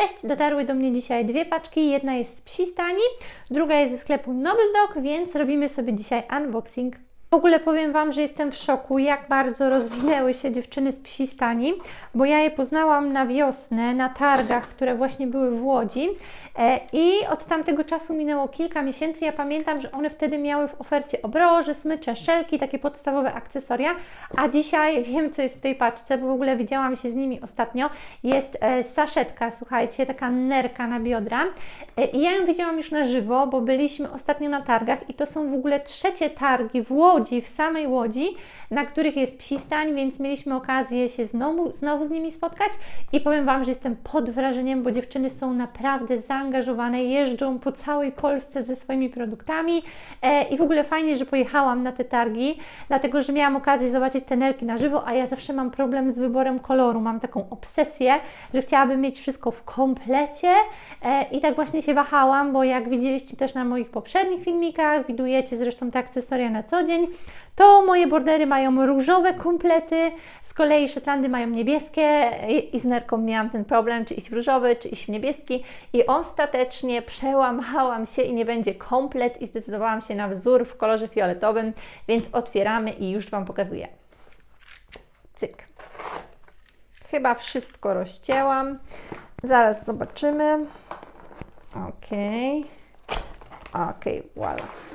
Cześć, dotarły do mnie dzisiaj dwie paczki. Jedna jest z Psi Stani, druga jest ze sklepu Noble Dog, więc robimy sobie dzisiaj unboxing. W ogóle powiem Wam, że jestem w szoku, jak bardzo rozwinęły się dziewczyny z Psi Stani, bo ja je poznałam na wiosnę, na targach, które właśnie były w Łodzi i od tamtego czasu minęło kilka miesięcy. Ja pamiętam, że one wtedy miały w ofercie obroże, smycze, szelki, takie podstawowe akcesoria, a dzisiaj wiem, co jest w tej paczce, bo w ogóle widziałam się z nimi ostatnio. Jest e, saszetka, słuchajcie, taka nerka na biodra e, i ja ją widziałam już na żywo, bo byliśmy ostatnio na targach i to są w ogóle trzecie targi w Łodzi, w samej Łodzi, na których jest psi stań, więc mieliśmy okazję się znowu, znowu z nimi spotkać i powiem Wam, że jestem pod wrażeniem, bo dziewczyny są naprawdę zaangażowane, jeżdżą po całej Polsce ze swoimi produktami. E, i w ogóle fajnie, że pojechałam na te targi, dlatego, że miałam okazję zobaczyć te nerki na żywo, a ja zawsze mam problem z wyborem koloru, mam taką obsesję, że chciałabym mieć wszystko w komplecie. E, i tak właśnie się wahałam, bo jak widzieliście też na moich poprzednich filmikach, widujecie zresztą te akcesoria na co dzień, to moje bordery mają różowe komplety, z kolei Szetlandy mają niebieskie. I, z nerką miałam ten problem, czy iść w różowy, czy iść w niebieski. I ostatecznie przełamałam się i nie będzie komplet i zdecydowałam się na wzór w kolorze fioletowym, więc otwieramy i już Wam pokazuję. Cyk. Chyba wszystko rozcięłam. Zaraz zobaczymy. Ok. Ok, voilà.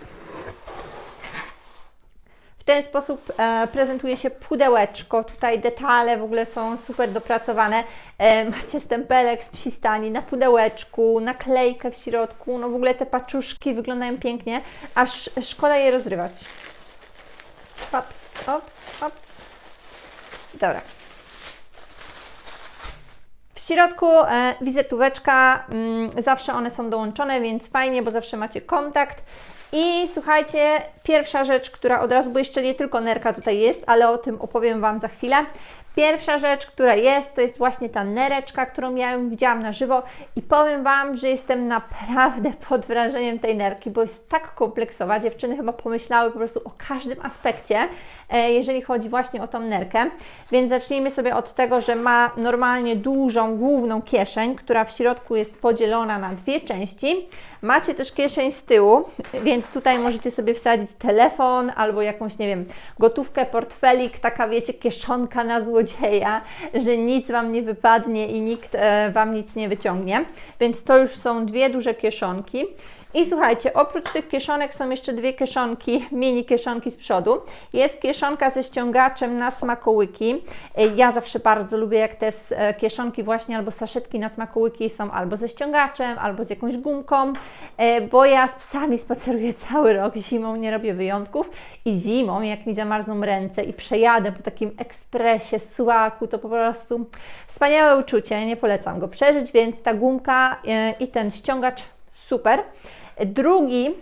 Ten sposób e, prezentuje się pudełeczko. Tutaj detale w ogóle są super dopracowane. E, macie stempelek z przystani na pudełeczku, naklejkę w środku. No w ogóle te paczuszki wyglądają pięknie, aż szkoda je rozrywać. Ops, ops, ops. Dobra. W środku e, wizytóweczka, mm, zawsze one są dołączone, więc fajnie, bo zawsze macie kontakt. I słuchajcie, pierwsza rzecz, która od razu, bo jeszcze nie tylko nerka tutaj jest, ale o tym opowiem Wam za chwilę. Pierwsza rzecz, która jest, to jest właśnie ta nereczka, którą ja widziałam na żywo i powiem Wam, że jestem naprawdę pod wrażeniem tej nerki, bo jest tak kompleksowa. Dziewczyny chyba pomyślały po prostu o każdym aspekcie, e, jeżeli chodzi właśnie o tą nerkę. Więc zacznijmy sobie od tego, że ma normalnie dużą, główną kieszeń, która w środku jest podzielona na dwie części. Macie też kieszeń z tyłu, więc tutaj możecie sobie wsadzić telefon albo jakąś, nie wiem, gotówkę, portfelik, taka wiecie, kieszonka na złodzieja, że nic Wam nie wypadnie i nikt e, Wam nic nie wyciągnie. Więc to już są dwie duże kieszonki. I słuchajcie, oprócz tych kieszonek są jeszcze dwie kieszonki, mini kieszonki z przodu. Jest kieszonka ze ściągaczem na smakołyki. Ja zawsze bardzo lubię, jak te e, kieszonki właśnie albo saszetki na smakołyki są albo ze ściągaczem, albo z jakąś gumką, e, bo ja z psami spaceruję cały rok, zimą nie robię wyjątków i zimą, jak mi zamarzną ręce i przejadę po takim ekspresie, słaku, to po prostu wspaniałe uczucie, nie polecam go przeżyć, więc ta gumka e, i ten ściągacz super. Drugi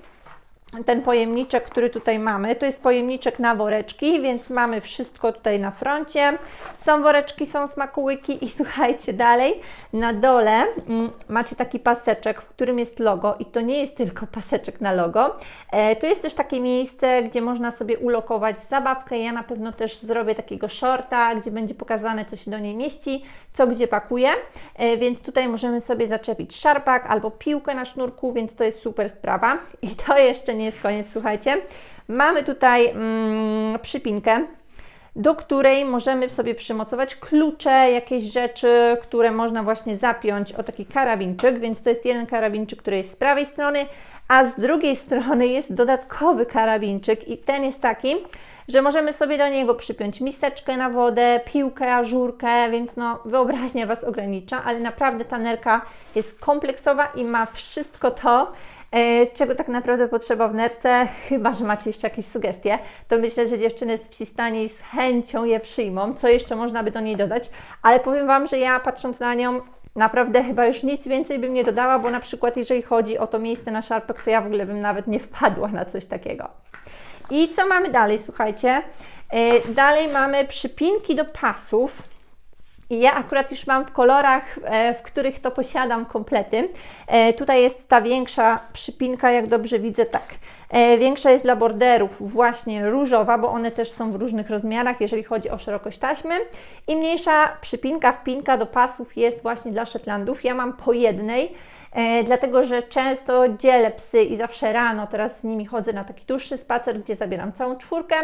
ten pojemniczek, który tutaj mamy, to jest pojemniczek na woreczki, więc mamy wszystko tutaj na froncie. Są woreczki, są smakołyki i słuchajcie dalej, na dole mm, macie taki paseczek, w którym jest logo i to nie jest tylko paseczek na logo. E, to jest też takie miejsce, gdzie można sobie ulokować zabawkę. Ja na pewno też zrobię takiego shorta, gdzie będzie pokazane, co się do niej mieści, co gdzie pakuje, e, więc tutaj możemy sobie zaczepić szarpak albo piłkę na sznurku, więc to jest super sprawa. I to jeszcze nie jest koniec, słuchajcie. Mamy tutaj mm, przypinkę, do której możemy sobie przymocować klucze, jakieś rzeczy, które można właśnie zapiąć o taki karabinczyk, więc to jest jeden karabinczyk, który jest z prawej strony, a z drugiej strony jest dodatkowy karabinczyk i ten jest taki, że możemy sobie do niego przypiąć miseczkę na wodę, piłkę, ażurkę, więc no wyobraźnia Was ogranicza, ale naprawdę ta nerka jest kompleksowa i ma wszystko to, czego tak naprawdę potrzeba w nerce, chyba że macie jeszcze jakieś sugestie, to myślę, że dziewczyny z przystani z chęcią je przyjmą, co jeszcze można by do niej dodać, ale powiem Wam, że ja patrząc na nią, naprawdę chyba już nic więcej bym nie dodała, bo na przykład jeżeli chodzi o to miejsce na szarpek, to ja w ogóle bym nawet nie wpadła na coś takiego. I co mamy dalej, słuchajcie? E, dalej mamy przypinki do pasów. I ja akurat już mam w kolorach, e, w których to posiadam komplety. E, tutaj jest ta większa przypinka, jak dobrze widzę, tak. E, Większa jest dla borderów właśnie różowa, bo one też są w różnych rozmiarach, jeżeli chodzi o szerokość taśmy. I mniejsza przypinka, wpinka do pasów jest właśnie dla Shetlandów. Ja mam po jednej, dlatego że często dzielę psy i zawsze rano teraz z nimi chodzę na taki dłuższy spacer, gdzie zabieram całą czwórkę,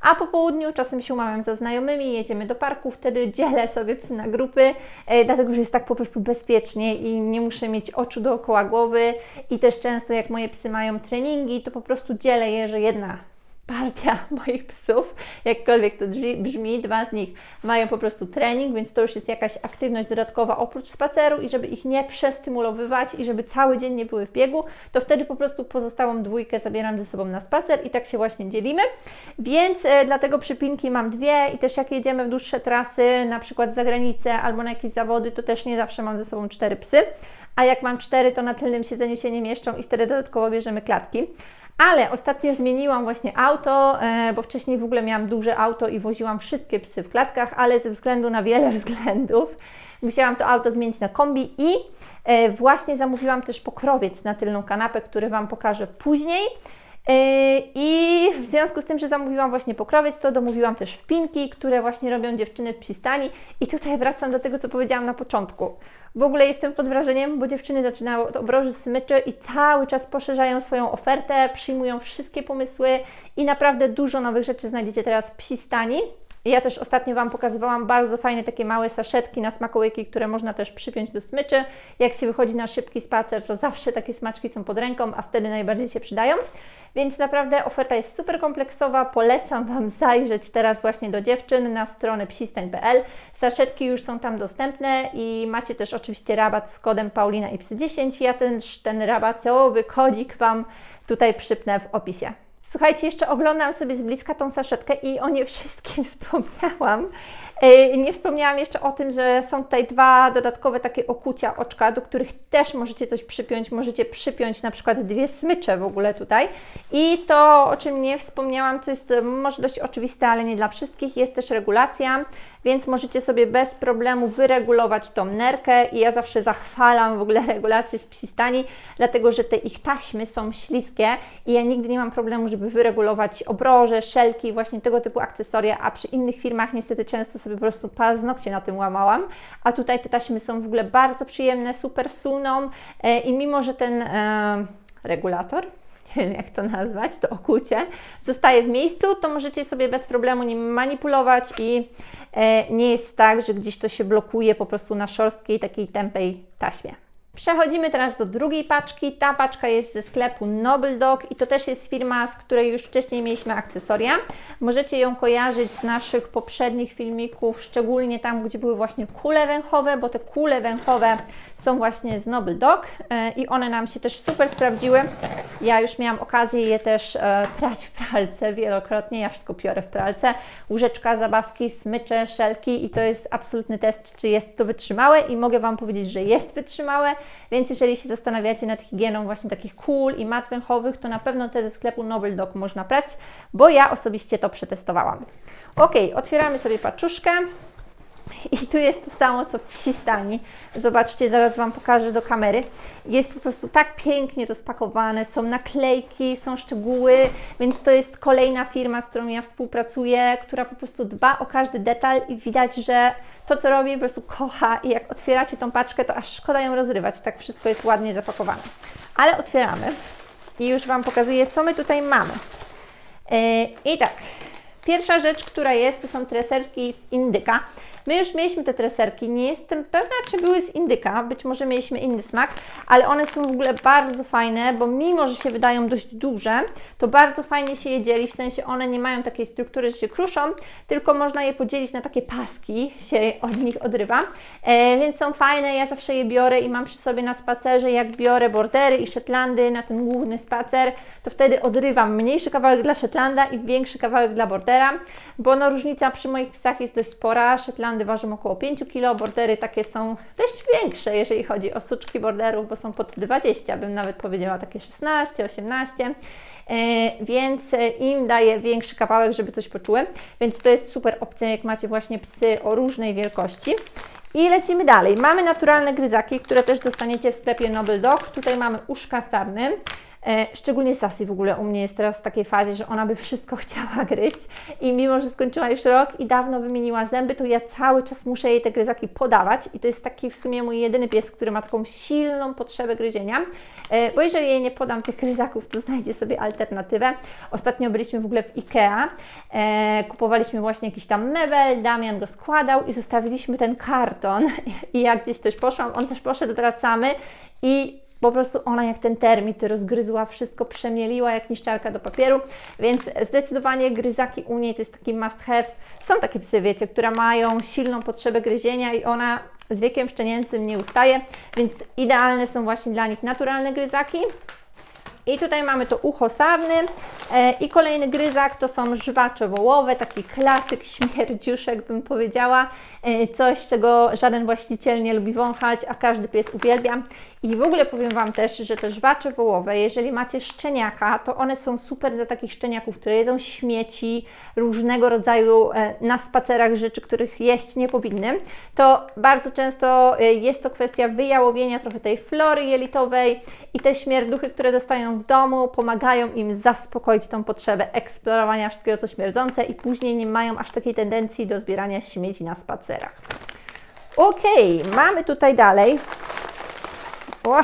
a po południu czasem się umawiam ze znajomymi, jedziemy do parku, wtedy dzielę sobie psy na grupy, e, dlatego że jest tak po prostu bezpiecznie i nie muszę mieć oczu dookoła głowy. I też często jak moje psy mają treningi, to po prostu dzielę je, że jedna partia moich psów, jakkolwiek to brzmi, dwa z nich mają po prostu trening, więc to już jest jakaś aktywność dodatkowa oprócz spaceru i żeby ich nie przestymulowywać i żeby cały dzień nie były w biegu, to wtedy po prostu pozostałą dwójkę zabieram ze sobą na spacer i tak się właśnie dzielimy. Więc e, dlatego przypinki mam dwie i też jak jedziemy w dłuższe trasy, na przykład za granicę albo na jakieś zawody, to też nie zawsze mam ze sobą cztery psy. A jak mam cztery, to na tylnym siedzeniu się nie mieszczą i wtedy dodatkowo bierzemy klatki. Ale ostatnio zmieniłam właśnie auto, e, bo wcześniej w ogóle miałam duże auto i woziłam wszystkie psy w klatkach, ale ze względu na wiele względów musiałam to auto zmienić na kombi i e, właśnie zamówiłam też pokrowiec na tylną kanapę, który Wam pokażę później. Yy, I w związku z tym, że zamówiłam właśnie pokrowiec, to domówiłam też wpinki, które właśnie robią dziewczyny w przystani. I tutaj wracam do tego, co powiedziałam na początku. W ogóle jestem pod wrażeniem, bo dziewczyny zaczynały od obroży smyczy i cały czas poszerzają swoją ofertę, przyjmują wszystkie pomysły i naprawdę dużo nowych rzeczy znajdziecie teraz w przystani. Ja też ostatnio Wam pokazywałam bardzo fajne takie małe saszetki na smakołyki, które można też przypiąć do smyczy. Jak się wychodzi na szybki spacer, to zawsze takie smaczki są pod ręką, a wtedy najbardziej się przydają. Więc naprawdę oferta jest super kompleksowa. Polecam Wam zajrzeć teraz właśnie do dziewczyn na stronę psistań.pl. Saszetki już są tam dostępne i macie też oczywiście rabat z kodem Paulina i 10 Ja ten, ten rabatowy kodzik Wam tutaj przypnę w opisie. Słuchajcie, jeszcze oglądam sobie z bliska tą saszetkę i o nie wszystkim wspomniałam. Yy, Nie wspomniałam jeszcze o tym, że są tutaj dwa dodatkowe takie okucia oczka, do których też możecie coś przypiąć. Możecie przypiąć na przykład dwie smycze w ogóle tutaj. I to, o czym nie wspomniałam, co jest może dość oczywiste, ale nie dla wszystkich, jest też regulacja, więc możecie sobie bez problemu wyregulować tą nerkę i ja zawsze zachwalam w ogóle regulację z przystani, dlatego że te ich taśmy są śliskie i ja nigdy nie mam problemu, żeby wyregulować obroże, szelki, właśnie tego typu akcesoria, a przy innych firmach niestety często sobie po prostu paznokcie na tym łamałam, a tutaj te taśmy są w ogóle bardzo przyjemne, super suną e, i mimo, że ten e, regulator nie wiem jak to nazwać, to okucie, zostaje w miejscu, to możecie sobie bez problemu nim manipulować i e, nie jest tak, że gdzieś to się blokuje po prostu na szorstkiej, takiej tępej taśmie. Przechodzimy teraz do drugiej paczki. Ta paczka jest ze sklepu Noble Dog i to też jest firma, z której już wcześniej mieliśmy akcesoria. Możecie ją kojarzyć z naszych poprzednich filmików, szczególnie tam, gdzie były właśnie kule węchowe, bo te kule węchowe są właśnie z Noble Dog e, i one nam się też super sprawdziły. Ja już miałam okazję je też e, prać w pralce wielokrotnie, ja wszystko piorę w pralce. Łóżeczka, zabawki, smycze, szelki i to jest absolutny test, czy jest to wytrzymałe i mogę Wam powiedzieć, że jest wytrzymałe, więc jeżeli się zastanawiacie nad higieną właśnie takich kul i mat węchowych, to na pewno te ze sklepu Noble Dog można prać, bo ja osobiście to przetestowałam. Ok, otwieramy sobie paczuszkę. I tu jest to samo, co w przystani. Zobaczcie, zaraz Wam pokażę do kamery. Jest po prostu tak pięknie to spakowane, są naklejki, są szczegóły, więc to jest kolejna firma, z którą ja współpracuję, która po prostu dba o każdy detal i widać, że to, co robi, po prostu kocha i jak otwieracie tą paczkę, to aż szkoda ją rozrywać, tak wszystko jest ładnie zapakowane. Ale otwieramy i już Wam pokazuję, co my tutaj mamy. Yy, I tak, pierwsza rzecz, która jest, to są treserki z indyka. My już mieliśmy te treserki, nie jestem pewna, czy były z indyka, być może mieliśmy inny smak, ale one są w ogóle bardzo fajne, bo mimo, że się wydają dość duże, to bardzo fajnie się je dzieli, w sensie one nie mają takiej struktury, że się kruszą, tylko można je podzielić na takie paski, się od nich odrywa, e, więc są fajne, ja zawsze je biorę i mam przy sobie na spacerze, jak biorę bordery i Shetlandy na ten główny spacer, to wtedy odrywam mniejszy kawałek dla Shetlanda i większy kawałek dla bordera, bo no różnica przy moich psach jest dość spora, Shetlandy ważą około 5 kg, bordery takie są dość większe, jeżeli chodzi o suczki borderów, bo są pod 20, bym nawet powiedziała takie 16, 18, e, więc e, im daje większy kawałek, żeby coś poczuły, więc to jest super opcja, jak macie właśnie psy o różnej wielkości. I lecimy dalej. Mamy naturalne gryzaki, które też dostaniecie w sklepie Noble Dog. Tutaj mamy uszka sarny. E, szczególnie Sassy w ogóle u mnie jest teraz w takiej fazie, że ona by wszystko chciała gryźć i mimo, że skończyła już rok i dawno wymieniła zęby, to ja cały czas muszę jej te gryzaki podawać i to jest taki w sumie mój jedyny pies, który ma taką silną potrzebę gryzienia, e, bo jeżeli jej nie podam tych gryzaków, to znajdzie sobie alternatywę. Ostatnio byliśmy w ogóle w Ikea, e, kupowaliśmy właśnie jakiś tam mebel, Damian go składał i zostawiliśmy ten karton i jak gdzieś też poszłam, on też poszedł, wracamy i po prostu ona jak ten termit rozgryzła wszystko, przemieliła jak niszczarka do papieru, więc zdecydowanie gryzaki u niej to jest taki must have. Są takie psy, wiecie, które mają silną potrzebę gryzienia i ona z wiekiem szczenięcym nie ustaje, więc idealne są właśnie dla nich naturalne gryzaki. I tutaj mamy to ucho sarny e, i kolejny gryzak to są żwacze wołowe, taki klasyk śmierdziuszek bym powiedziała, e, coś czego żaden właściciel nie lubi wąchać, a każdy pies uwielbia. I w ogóle powiem Wam też, że te żwacze wołowe, jeżeli macie szczeniaka, to one są super dla takich szczeniaków, które jedzą śmieci, różnego rodzaju e, na spacerach rzeczy, których jeść nie powinny. To bardzo często jest to kwestia wyjałowienia trochę tej flory jelitowej i te śmierduchy, które dostają w domu, pomagają im zaspokoić tą potrzebę eksplorowania wszystkiego, co śmierdzące i później nie mają aż takiej tendencji do zbierania śmieci na spacerach. Ok, mamy tutaj dalej o,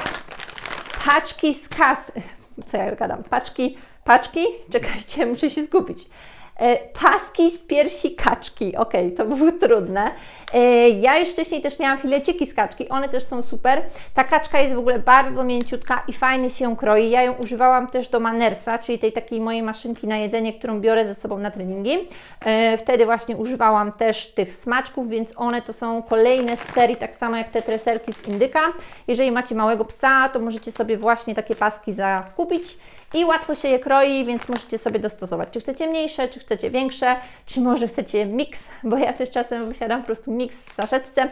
paczki z kas... Co ja gadam? Paczki, paczki? Czekajcie, muszę się skupić. E, paski z piersi kaczki. Ok, to było trudne. E, ja już wcześniej też miałam fileciki z kaczki, one też są super. Ta kaczka jest w ogóle bardzo mięciutka i fajnie się kroi. Ja ją używałam też do Manersa, czyli tej takiej mojej maszynki na jedzenie, którą biorę ze sobą na treningi. E, wtedy właśnie używałam też tych smaczków, więc one to są kolejne z serii, tak samo jak te treserki z indyka. Jeżeli macie małego psa, to możecie sobie właśnie takie paski zakupić i łatwo się je kroi, więc możecie sobie dostosować. Czy chcecie mniejsze, czy chcecie większe, czy może chcecie miks, bo ja też czasem wysiadam po prostu miks w saszetce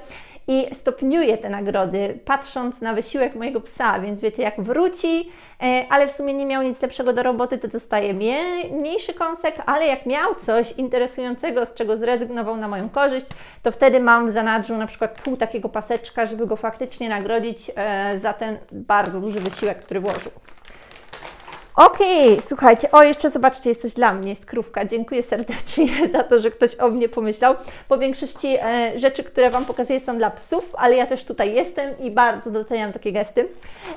i stopniuję te nagrody, patrząc na wysiłek mojego psa, więc wiecie, jak wróci, e, ale w sumie nie miał nic lepszego do roboty, to dostaje mniejszy kąsek, ale jak miał coś interesującego, z czego zrezygnował na moją korzyść, to wtedy mam w zanadrzu na przykład pół takiego paseczka, żeby go faktycznie nagrodzić e, za ten bardzo duży wysiłek, który włożył. Okej, okay, słuchajcie, o jeszcze zobaczcie, jest coś dla mnie, jest krówka. Dziękuję serdecznie za to, że ktoś o mnie pomyślał. Po większości e, rzeczy, które Wam pokazuję są dla psów, ale ja też tutaj jestem i bardzo doceniam takie gesty.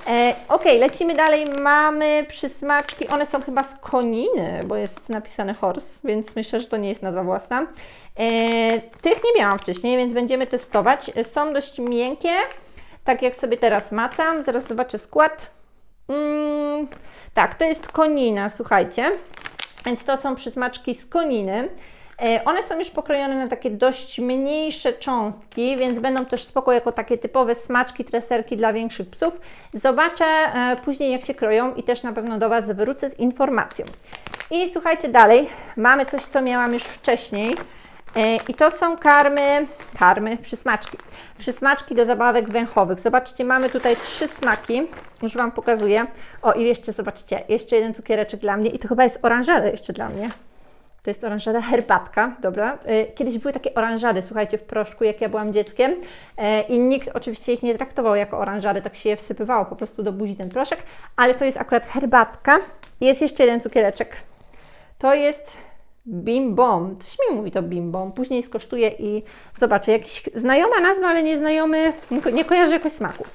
E, Okej, okay, lecimy dalej. Mamy przysmaczki, one są chyba z koniny, bo jest napisane horse, więc myślę, że to nie jest nazwa własna. E, tych nie miałam wcześniej, więc będziemy testować. Są dość miękkie, tak jak sobie teraz macam. Zaraz zobaczę skład. Mm, tak, to jest konina, słuchajcie. Więc to są przysmaczki z koniny. E, one są już pokrojone na takie dość mniejsze cząstki, więc będą też spoko jako takie typowe smaczki, treserki dla większych psów. Zobaczę e, później jak się kroją i też na pewno do Was wrócę z informacją. I słuchajcie dalej, mamy coś co miałam już wcześniej. E, I to są karmy, karmy, przysmaczki. Przysmaczki do zabawek węchowych. Zobaczcie, mamy tutaj trzy smaki. Już Wam pokazuję. O, i jeszcze, zobaczcie, jeszcze jeden cukiereczek dla mnie. I to chyba jest oranżada jeszcze dla mnie. To jest oranżada herbatka, dobra. E, kiedyś były takie oranżady, słuchajcie, w proszku, jak ja byłam dzieckiem e, i nikt oczywiście ich nie traktował jako oranżady, tak się je wsypywało po prostu do buzi ten proszek, ale to jest akurat herbatka. Jest jeszcze jeden cukiereczek. To jest Bim Bom. Coś mi mówi to Bim Bom. Później skosztuję i zobaczę. Jakiś znajoma nazwa, ale nieznajomy, nie, ko nie kojarzę jakoś smaku.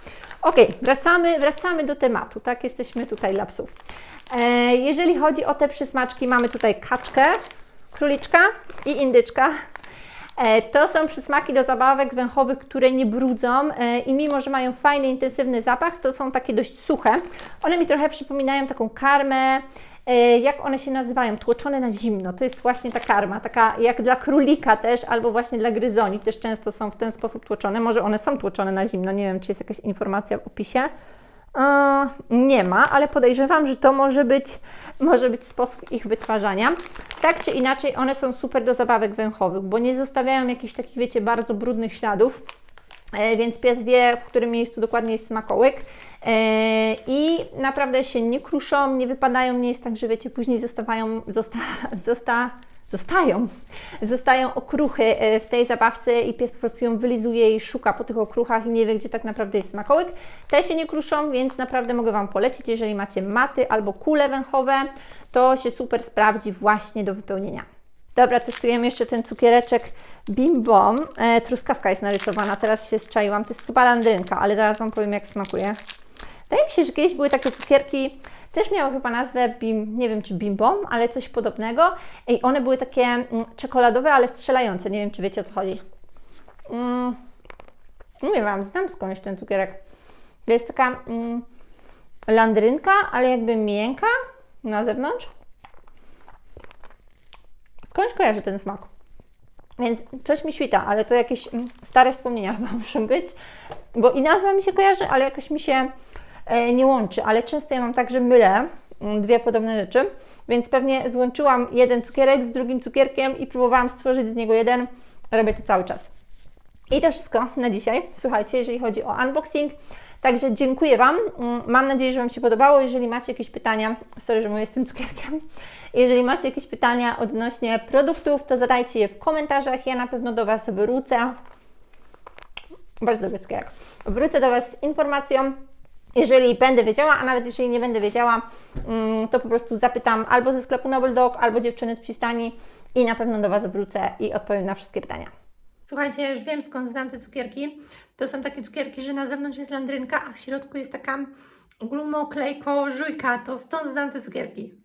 Ok, wracamy, wracamy do tematu, tak? Jesteśmy tutaj dla psów. E, jeżeli chodzi o te przysmaczki, mamy tutaj kaczkę, króliczka i indyczka. E, to są przysmaki do zabawek węchowych, które nie brudzą e, i mimo, że mają fajny, intensywny zapach, to są takie dość suche. One mi trochę przypominają taką karmę, jak one się nazywają? Tłoczone na zimno. To jest właśnie ta karma, taka jak dla królika też, albo właśnie dla gryzoni, też często są w ten sposób tłoczone. Może one są tłoczone na zimno, nie wiem, czy jest jakaś informacja w opisie. E, nie ma, ale podejrzewam, że to może być, może być sposób ich wytwarzania. Tak czy inaczej, one są super do zabawek węchowych, bo nie zostawiają jakichś takich, wiecie, bardzo brudnych śladów. E, więc pies wie, w którym miejscu dokładnie jest smakołyk. E, I naprawdę się nie kruszą, nie wypadają, nie jest tak, że wiecie, później zostawają, zosta, zosta, zostają. Zostają okruchy e, w tej zabawce i pies po prostu ją wylizuje i szuka po tych okruchach i nie wie, gdzie tak naprawdę jest smakołyk. Te się nie kruszą, więc naprawdę mogę Wam polecić, jeżeli macie maty albo kule węchowe, to się super sprawdzi właśnie do wypełnienia. Dobra, testujemy jeszcze ten cukiereczek Bim Bom. E, truskawka jest narysowana, teraz się zczaiłam. To jest chyba landrynka, ale zaraz Wam powiem, jak smakuje. Wydaje mi się, że kiedyś były takie cukierki, też miały chyba nazwę Bim, nie wiem czy Bim Bom, ale coś podobnego. I one były takie mm, czekoladowe, ale strzelające. Nie wiem, czy wiecie o co chodzi. Mm, mówię Wam, znam skądś ten cukierek. To jest taka mm, landrynka, ale jakby miękka na zewnątrz. Skądś kojarzę ten smak. Więc coś mi świta, ale to jakieś mm, stare wspomnienia chyba muszą być, bo i nazwa mi się kojarzy, ale jakoś mi się e, nie łączy, ale często ja mam tak, że mylę mm, dwie podobne rzeczy, więc pewnie złączyłam jeden cukierek z drugim cukierkiem i próbowałam stworzyć z niego jeden. Robię to cały czas. I to wszystko na dzisiaj. Słuchajcie, jeżeli chodzi o unboxing. Także dziękuję Wam. Mm, Mam nadzieję, że Wam się podobało. Jeżeli macie jakieś pytania, sorry, że mówię z tym cukierkiem. Jeżeli macie jakieś pytania odnośnie produktów, to zadajcie je w komentarzach. Ja na pewno do Was wrócę. Bardzo dobry cukierek. Wrócę do Was z informacją. Jeżeli będę wiedziała, a nawet jeżeli nie będę wiedziała, mm, to po prostu zapytam albo ze sklepu Noble Dog, albo dziewczyny z przystani i na pewno do Was wrócę i odpowiem na wszystkie pytania. Słuchajcie, ja już wiem skąd znam te cukierki. To są takie cukierki, że na zewnątrz jest landrynka, a w środku jest taka glumoklejko żujka. To stąd znam te cukierki.